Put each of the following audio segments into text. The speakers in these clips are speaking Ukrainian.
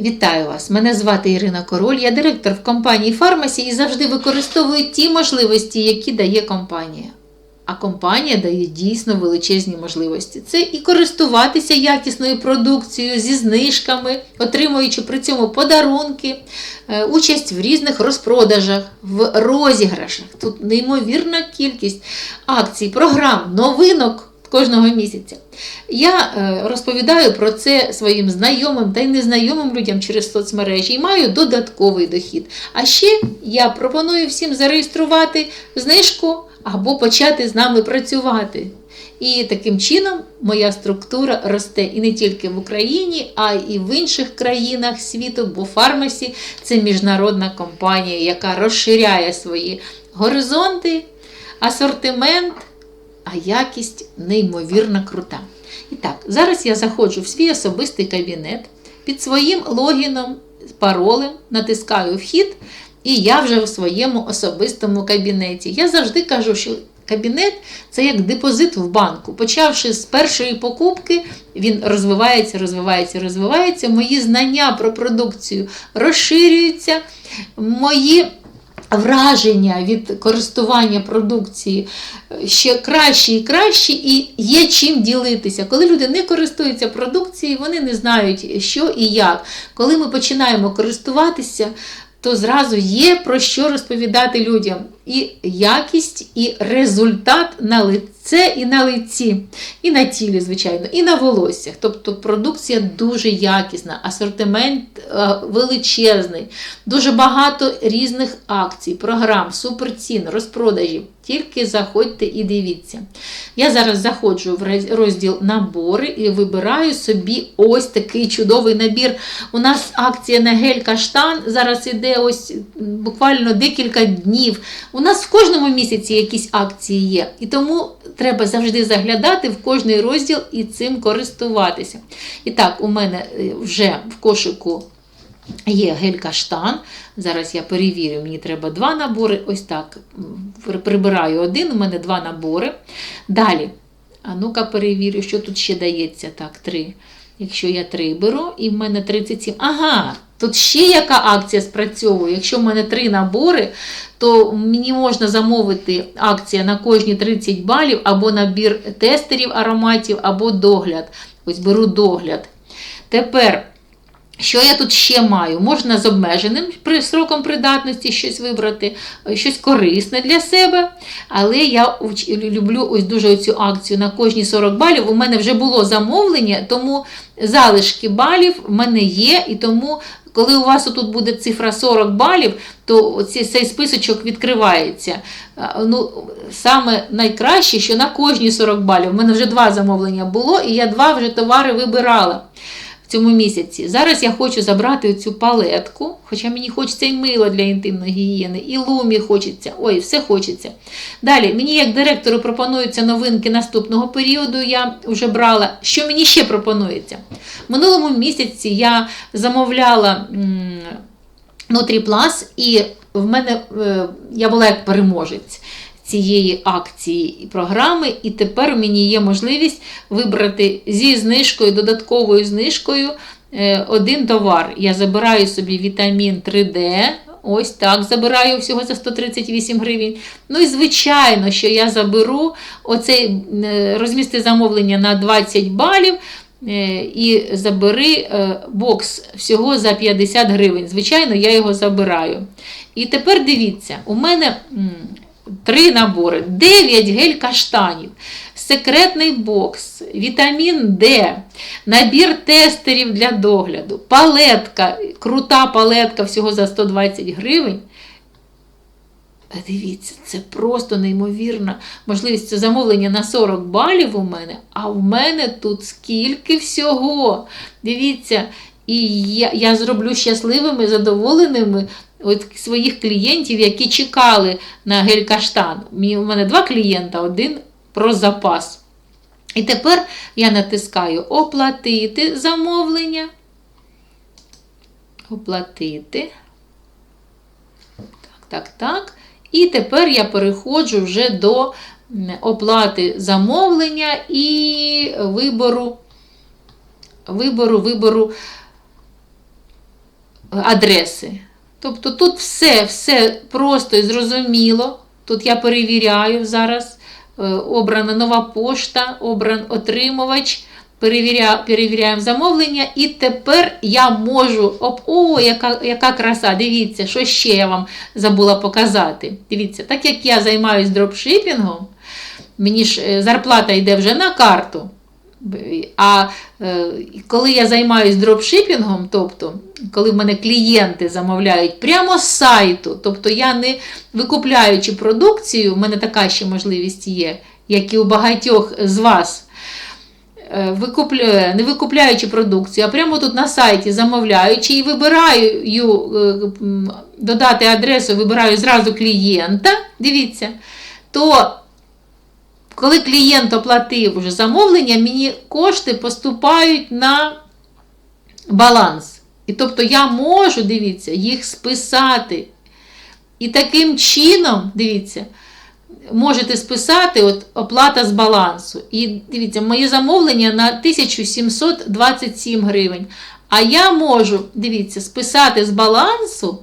Вітаю вас! Мене звати Ірина Король, я директор в компанії Фармасі і завжди використовую ті можливості, які дає компанія. А компанія дає дійсно величезні можливості. Це і користуватися якісною продукцією зі знижками, отримуючи при цьому подарунки, е, участь в різних розпродажах, в розіграшах. Тут неймовірна кількість акцій, програм, новинок кожного місяця. Я е, розповідаю про це своїм знайомим та й незнайомим людям через соцмережі і маю додатковий дохід. А ще я пропоную всім зареєструвати знижку або почати з нами працювати. І таким чином моя структура росте і не тільки в Україні, а й в інших країнах світу, бо Фармасі це міжнародна компанія, яка розширяє свої горизонти, асортимент, а якість неймовірно крута. І так, зараз я заходжу в свій особистий кабінет під своїм логіном, паролем, натискаю вхід, і я вже в своєму особистому кабінеті. Я завжди кажу, що кабінет це як депозит в банку. Почавши з першої покупки, він розвивається, розвивається, розвивається. Мої знання про продукцію розширюються, мої враження від користування продукції ще краще і краще, і є чим ділитися. Коли люди не користуються продукцією, вони не знають, що і як. Коли ми починаємо користуватися, то зразу є про що розповідати людям. І якість, і результат на лице і на лиці, і на тілі, звичайно, і на волоссях. Тобто продукція дуже якісна, асортимент е, величезний, дуже багато різних акцій, програм, суперцін, розпродажів. Тільки заходьте і дивіться. Я зараз заходжу в розділ набори і вибираю собі ось такий чудовий набір. У нас акція на гель каштан зараз іде ось буквально декілька днів. У нас в кожному місяці якісь акції є. І тому треба завжди заглядати в кожний розділ і цим користуватися. І так, у мене е, вже в кошику. Є гель-каштан. Зараз я перевірю, мені треба два набори. Ось так. Прибираю один, у мене два набори. Далі, а ну-ка перевірю, що тут ще дається. Так, три. Якщо я три беру, і в мене 37. Ага, тут ще яка акція спрацьовує. Якщо в мене три набори, то мені можна замовити акція на кожні 30 балів, або набір тестерів ароматів, або догляд. Ось беру догляд. Тепер. Що я тут ще маю? Можна з обмеженим сроком придатності щось вибрати, щось корисне для себе. Але я люблю ось дуже цю акцію на кожні 40 балів. У мене вже було замовлення, тому залишки балів в мене є. І тому, коли у вас тут буде цифра 40 балів, то цей списочок відкривається. Ну, Саме найкраще, що на кожні 40 балів. У мене вже два замовлення було, і я два вже товари вибирала цьому місяці. Зараз я хочу забрати цю палетку, хоча мені хочеться і мило для інтимної гігієни, і лумі хочеться. Ой, все хочеться. Далі, мені, як директору, пропонуються новинки наступного періоду. Я вже брала. Що мені ще пропонується? Минулому місяці я замовляла Nutriplus, і в мене е, я була як переможець цієї акції і програми, і тепер мені є можливість вибрати зі знижкою, додатковою знижкою е, один товар. Я забираю собі вітамін 3D. Ось так забираю всього за 138 гривень. Ну і звичайно, що я заберу оцей е, розмісти замовлення на 20 балів. Е, і забери бокс всього за 50 гривень. Звичайно, я його забираю. І тепер дивіться, у мене Три набори, 9 гель каштанів, секретний бокс, вітамін Д, набір тестерів для догляду, палетка, крута палетка всього за 120 гривень. Дивіться, це просто неймовірна можливість це замовлення на 40 балів у мене, а в мене тут скільки всього. Дивіться, і я я зроблю щасливими, задоволеними от своїх клієнтів, які чекали на гель-каштан. У мене два клієнта, один про запас. І тепер я натискаю Оплатити замовлення. Оплатити. Так, так, так. І тепер я переходжу вже до оплати замовлення і вибору, вибору, вибору адреси. Тобто тут все, все просто і зрозуміло. Тут я перевіряю зараз. е, Обрана нова пошта, обран отримувач. Перевіря, перевіряємо замовлення, і тепер я можу. Оп, о, яка, яка краса! Дивіться, що ще я вам забула показати. Дивіться, так як я займаюся дропшипінгом, мені ж е, зарплата йде вже на карту. А е, коли я займаюся дропшипінгом, тобто, коли в мене клієнти замовляють прямо з сайту, тобто я не викупляючи продукцію, в мене така ще можливість є, як і у багатьох з вас. е, Не викупляючи продукцію, а прямо тут на сайті замовляючи і вибираю е, додати адресу, вибираю зразу клієнта, дивіться, то коли клієнт оплатив вже замовлення, мені кошти поступають на баланс. І тобто я можу, дивіться, їх списати. І таким чином, дивіться, можете списати от оплата з балансу. І дивіться, моє замовлення на 1727 гривень. А я можу, дивіться, списати з балансу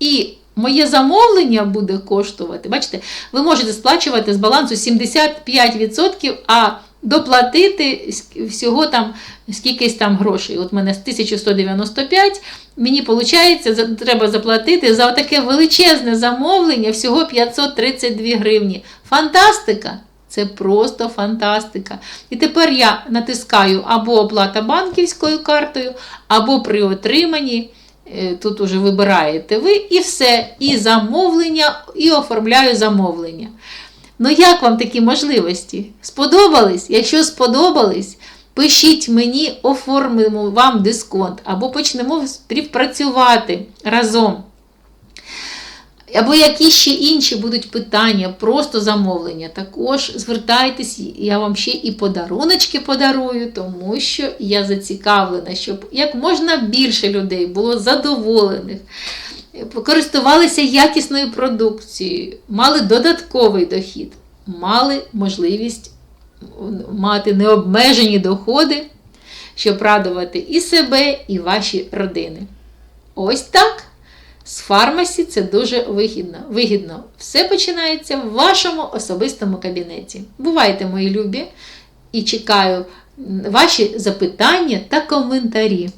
і моє замовлення буде коштувати. Бачите, ви можете сплачувати з балансу 75%, а доплатити всього там скількись там грошей. От мене 1195, мені виходить, треба заплатити за таке величезне замовлення всього 532 гривні. Фантастика! Це просто фантастика. І тепер я натискаю або оплата банківською картою, або при отриманні. Е, Тут уже вибираєте ви і все, і замовлення, і оформляю замовлення. Ну, як вам такі можливості? Сподобались? Якщо сподобались, пишіть мені, оформимо вам дисконт, або почнемо співпрацювати разом. Або які ще інші будуть питання, просто замовлення. Також звертайтесь, я вам ще і подаруночки подарую, тому що я зацікавлена, щоб як можна більше людей було задоволених, користувалися якісною продукцією, мали додатковий дохід, мали можливість мати необмежені доходи, щоб радувати і себе, і ваші родини. Ось так. Фармасі це дуже вигідно. вигідно. Все починається в вашому особистому кабінеті. Бувайте, мої любі, і чекаю ваші запитання та коментарі.